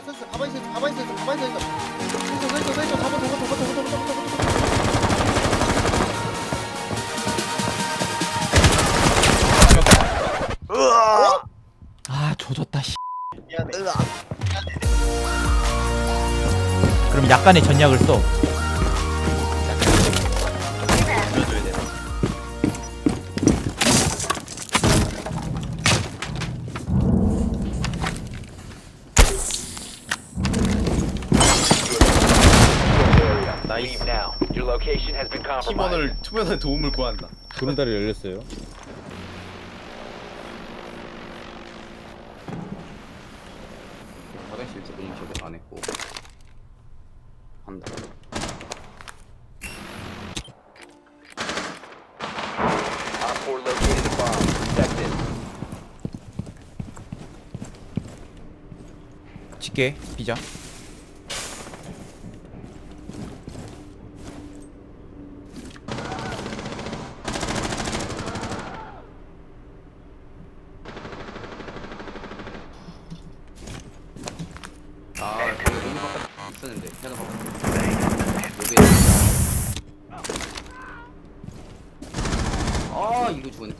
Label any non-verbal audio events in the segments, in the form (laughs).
있어 서 있어 가만히 있어 가만히 있어 가만히 있어. 서 있어 서 잡아 잡아 잡아 잡아 아 조졌다 씨. 미안해. 그럼 약간의 전략을 써. 팀원을 투면의 도움을 구한다 구름다리 열렸어요. 화장실 제공 제공 안 했고 한다. Op 4 located a bomb. Protect it. 칠게 비자.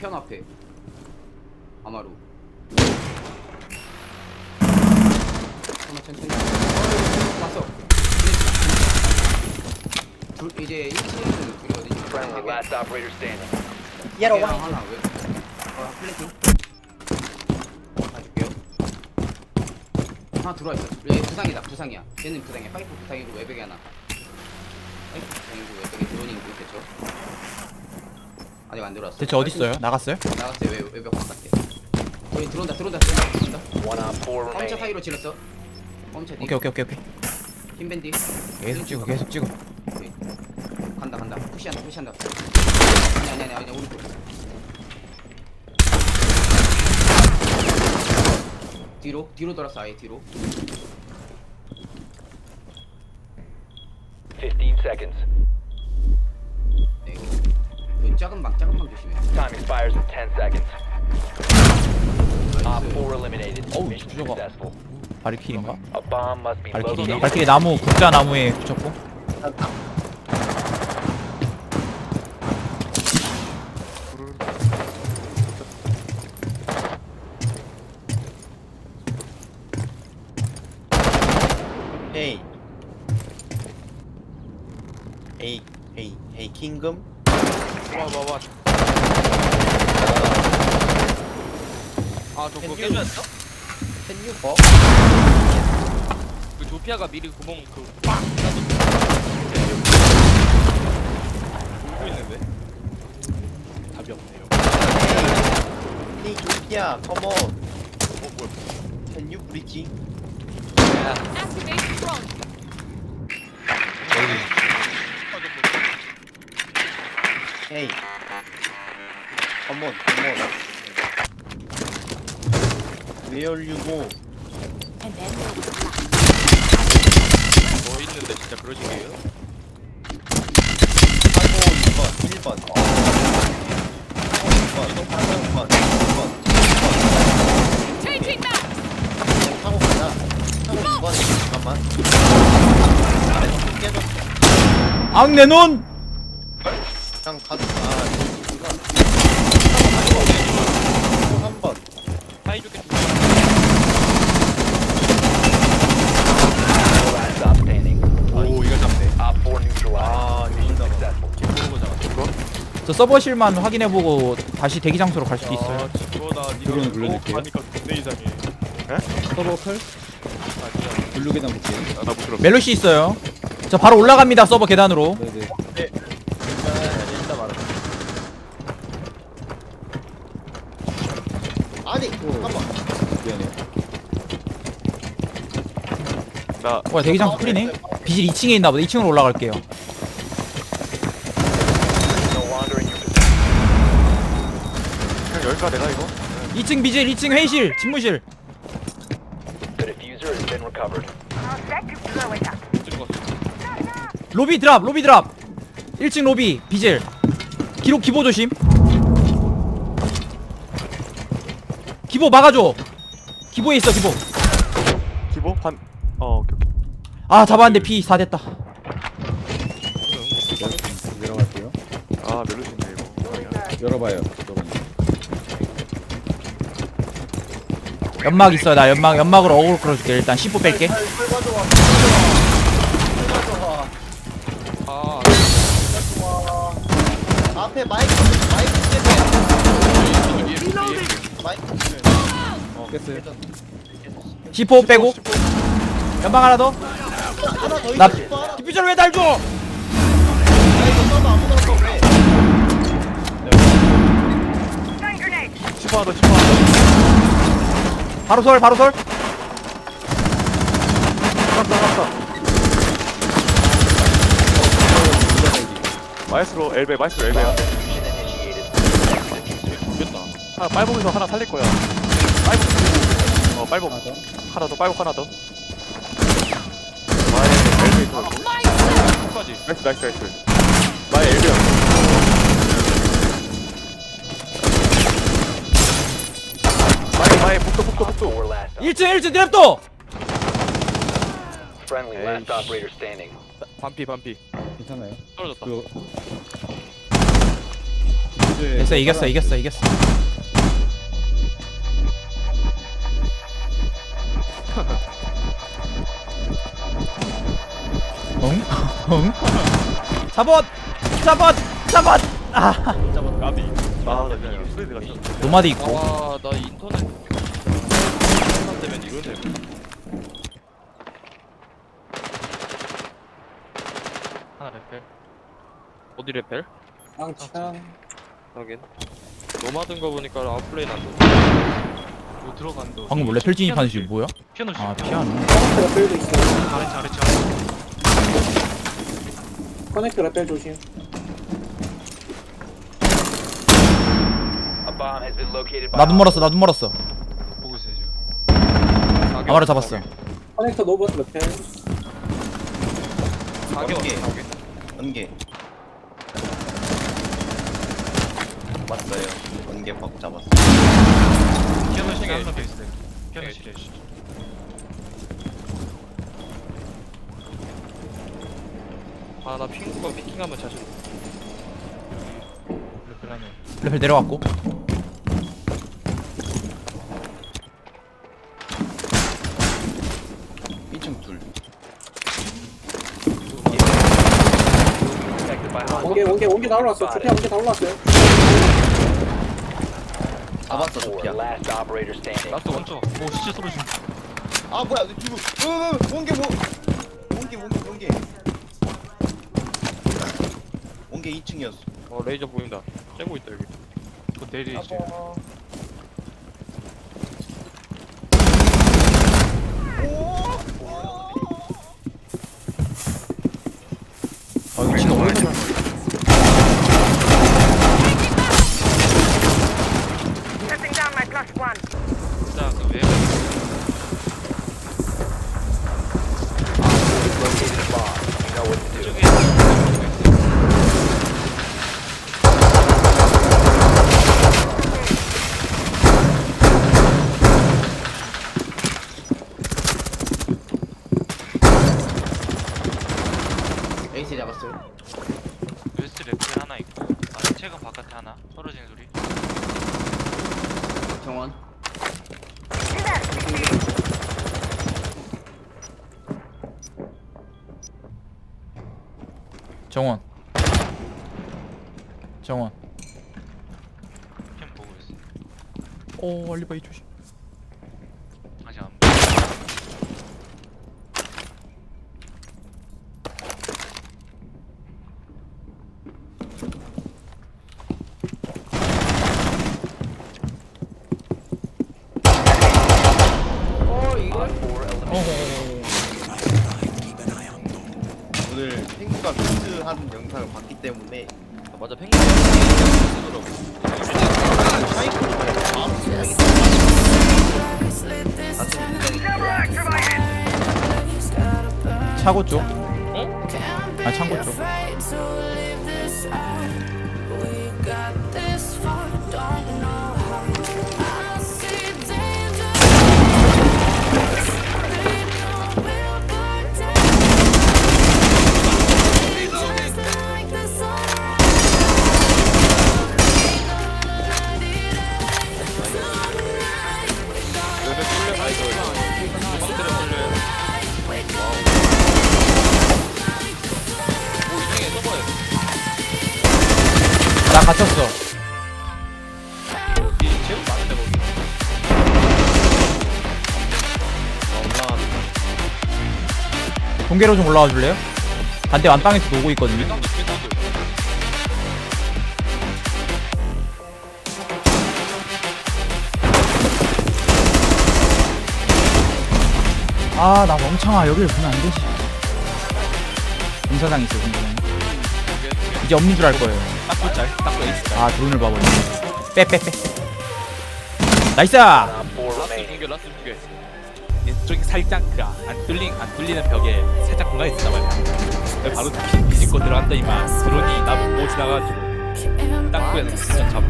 아. 피아노 앞에. 아마루. 잠깐만 천천히. 어, 왔어. 둘 이제 1층에는 둘이거든요. Friendly, last operator standing. 얘랑 하나 왜? 어, 플래팅. 봐줄게요. 하나 들어와 있어. 얘 부상이다. 부상이야. 얘는 부상이야. 파이프 부상이고 외벽에 하나. 파이프 부상이고 외벽에 드론이 있겠죠. 아직 안 들어왔어. 대체 어디 있어요? 나갔어요? 나갔어요. 외, 외벽 바깥에. 여기 들어온다. 들어온다. 들어온다. 들어온다. One Op 4 펌차 remaining. 사이로 질렀어. 펌차 뒤. 오케이 오케이 오케이 오케이. 흰밴디. 계속 찍어 계속 찍어. 오케이. 간다 간다. 푸시한다. 푸시한다. 아니 아니 아니 아니 오른쪽. 뒤로 뒤로 돌았어 아예 뒤로. 15 seconds. 조심해. Time expires in 10 seconds. Op 4 eliminated. Oh, Mission 저거. successful. 바리킬인가? A bomb must be 발키리 located. 발키리 나무 국자 나무에 붙였고. 헤이 헤이 헤이 헤이 킹금 아, 저 그거 깨졌어? 캔유 버 그 조피아가 미리 구멍 그빵 울고 있는데. 답이 없네요. 헤이 조피아 컴온 어, 뭐야? 캔유 Activate drone. 헤이 컴온 컴온 Was black. 뭐 있는데 진짜 그러시게요? 하고 2번 1번 2번 2번 2번 Changing back. 하고 가자 하고 2번 잠깐만 아래쪽 깨졌어 악내 눈. 저 서버실만 확인해보고 다시 대기 장소로 갈 수도 있어요. 아, 니가 굴려줄게요. 하니까 존내 이상해. 서버 클 아니야. 블루 계단 볼게요. 아, 나 부끄럽. 멜로시 있어요. 저 바로 올라갑니다 서버 계단으로. 네네. 일단 말아 아니 잠깐만 미안해요. 나 와 대기 장소 풀리네. 비질 2층에 있나 보다. 2층으로 올라갈게요. 그냥 열까 내가 이거? 2층 비질, 2층 회의실, 집무실. The diffuser has been recovered. 못 찍었어. 로비 드랍, 로비 드랍. 1층 로비, 비질. 기록 기보 조심. 기보 막아줘. 기보에 있어 기보. 기보 반 어 오케이 오케이 아 잡았는데 피 4 됐다 내려갈게요. 아 멜로시인데 이거 열어봐요. 저건. 연막 있어 나 연막 연막으로 어그로 끌어줄게. 일단 10호 뺄게. 아. 앞에 마이크 마이크 깼네 마이크 깼어요. 10호 빼고. 연막 하나 더. 하나 더나 있어. 싶어 하나 디퓨저를 왜날 줘? 더 이거 써봐 아무거나 써왜 치포 하나 더 치포 하나 더 바로 설 바로 설 알았어 알았어. 마이스로 엘베 마이스로 엘베야. 죽겠다. 하나 빨복에서 하나 살릴 거야. 빨복 어 빨복 하나 더. 빨복 하나 더. 마이 엘베 있어. 끝까지 나이스 나이스 나이스. 마이 엘베야 마이 복도 복도 복도 Four last. 1층 1층 드랩도 Friendly last operator standing. 반피 반피 괜찮아요. 떨어졌다 그. 이제 됐어 이겼어 이겼어 이겼어 응? 응? (laughs) 잡았! 잡았! 잡았! 아 까비 아 나 그냥 스레드 갔어 노마드 있고 아나 인터넷 시간 되면 이러네 하나 레펠. 어디 레펠? 깡창. 확인. 노마드인 거 보니까 아웃플레이 난다 뭐 들어간다. 방금 원래 펼진입하는 식 뭐야? 피아노 아 피아노. 레벨도 있어요 잘했지 잘했지 잘했지. 커넥터 레벨 조심. A bomb has been located by. 나눈 멀었어 나눈 멀었어 아마를 잡았어. 커넥터 노버 레벨 사개 번개 맞어요. 번개 박 잡았어. 피아노 시계 한번 더 있어요. 피아노 시계 아나 핑구가 피킹하면 자신 레벨 내려갔고 이층 둘. Protected by hostile. 원개 원개 원개 다 올라왔어 조피아 원개 다 올라왔어요. 잡았어 last operator standing. 라스트 원쪽. 오 시체 소리 좀. 아 뭐야 내 뒤로. 으으 원개 뭐 원개 원개 원개 원개 2층이었어. 어 레이저 보인다. 째고 있다 여기. 그 내리 이제 아 이거 진짜 오래 걸려 진짜 그 외곽 Located a bomb. You know what to do. 쪽에 에이스 잡았어요 웨스트 레프에 하나 있고 아래 최근 바깥에 하나 떨어지는 소리 정원 정원. 정원. 캠 보고 있어 오 알리바이 조심 아직 안 보여 어 이걸 Four eliminated. 오늘 펭구가 퀴즈 하는 영상을 봤기 때문에. 맞아 펭구 차고. 쪽? 아, 창고 쪽. 동계로 좀 올라와 줄래요? 반대 완빵에서 노고 있거든요. 아나 멍청아. 여기를 보면 안 되지. 공사장 있어 공사장. 이제 없는 줄 알 거예요. 딱그 짤, 딱그 에이스 짤 아 드론을 봐버리네. 빼 빼 빼. 나이스! Op 4 라스. 중계 라스 중계 이쪽이 살짝 그 안 뚫린 안 뚫리는 벽에 살짝 공간이 있단 말이야. 바로 피- 뒤집고 들어간다 이만 드론이 나 보고 지나가지고. 땅굴에서 진짜 잡아